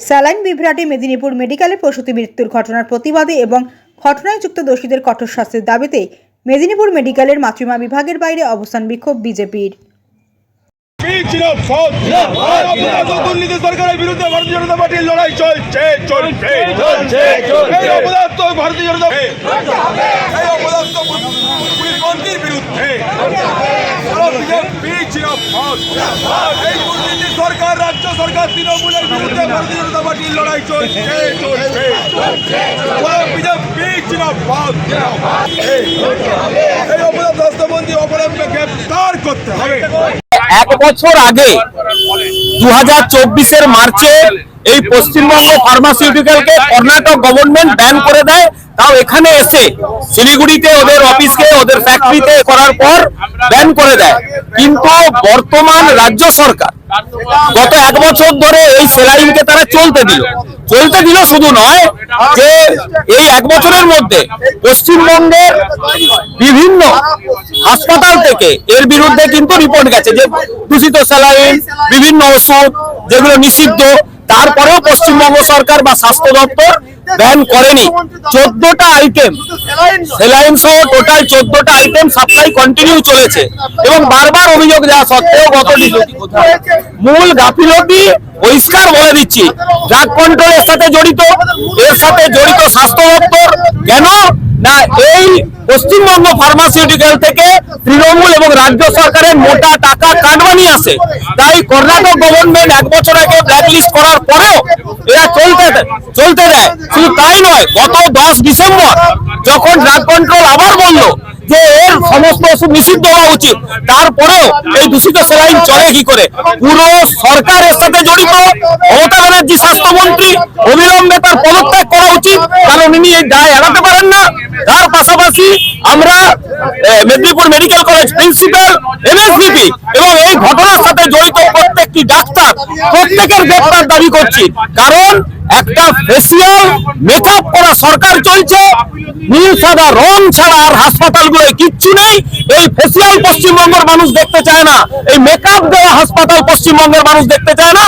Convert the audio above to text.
Saline বিভ্রাটে Medinipur মেডিকেলে প্রসূতি মৃত্যুর ঘটনার প্রতিবাদে এবং ঘটনায় যুক্ত দোষীদের কঠোর শাস্তির দাবিতে মেদিনীপুর মেডিকেলের মাতৃমা বিভাগের বাইরে অবস্থান বিক্ষোভ বিজেপির। দুর্নীতি সরকারের বিরুদ্ধে ভারতীয় জনতা পার্টির লড়াই চলছে চলছে চলছে, ভারতীয় জনতা বিরুদ্ধে বিচিরব সৎ এই দুর্নীতি সরকার রাজ্য সরকার তৃণমূলের বিরুদ্ধে ভারতীয় জনতা পার্টির লড়াই চলছে এই অপরাধ অপরাধকে করতে হবে। এক বছর আগে দু হাজার চব্বিশের মার্চে এই পশ্চিমবঙ্গ ফার্মাসিউটিক্যালকে কর্ণাটক গভর্নমেন্ট ব্যান করে দেয়। তাও এখানে এসে শিলিগুড়িতে ওদের অফিসকে ওদের ফ্যাক্টরিতে করার পর ব্যান করে দেয়। কিন্তু বর্তমান রাজ্য সরকার গত এক বছর ধরে এই সেলাইনকে তারা চলতে দিল। চলতে দিল শুধু নয় যে এই এক বছরের মধ্যে পশ্চিমবঙ্গের বিভিন্ন হাসপাতাল থেকে এর বিরুদ্ধে কিন্তু রিপোর্ট গেছে যে দূষিত স্যালাইন বিভিন্ন ওষুধ যেগুলো নিষিদ্ধ, তারপরেও পশ্চিমবঙ্গ সরকার বা স্বাস্থ্য দপ্তর ব্যান করেনি। চোদ্দটা আইটেম সেলাইন সহ টোটাল চোদ্দটা আইটেম সাপ্লাই কন্টিনিউ চলেছে। এবং বারবার অভিযোগ দেওয়া সত্ত্বেও গত মূল গাফিলতি পরিষ্কার বলে দিচ্ছি। ড্রাগ কন্ট্রোল এর সাথে জড়িত এর সাথে জড়িত স্বাস্থ্য দপ্তর। কেন? না এই পশ্চিমবঙ্গ ফার্মাসিউটিক্যাল থেকে তৃণমূল এবং রাজ্য সরকারের মোটা টাকা কাটবানি আসে। তাই কর্ণাটক গভর্নমেন্ট এক বছর আগে ব্ল্যাকলিস্ট করার পরেও এরা চলতে চলতে দেয়। শুধু তাই নয়, গত দশ ডিসেম্বর যখন ড্রাগ কন্ট্রোল আবার বলল যে এর সমস্ত ওষুধ নিষিদ্ধ হওয়া উচিত, তারপরেও এই দূষিত সেলাইন চলে কি করে? পুরো সরকার এর সাথে জড়িত, মমতা ব্যানার্জি স্বাস্থ্যমন্ত্রী অবিলম্বে তার পদত্যাগ করা উচিত, কারণ ইনি এই দায় এড়াতে পারেন না। তার পাশাপাশি আমরা Medinipur medical college principal MSVP এবং এই ঘটনার সাথে জড়িত প্রত্যেকটি ডাক্তার, প্রত্যেকের গ্রেপ্তার দাবি করছি। কারণ একটা ফেসিয়াল মেকআপ করা সরকার চলছে। নীল সাদা রং ছাড়া আর হাসপাতালগুলোয় কিচ্ছু নেই। এই ফেসিয়াল পশ্চিমবঙ্গের মানুষ দেখতে চায় না। এই মেকআপ দেওয়া হাসপাতাল পশ্চিমবঙ্গের মানুষ দেখতে চায় না।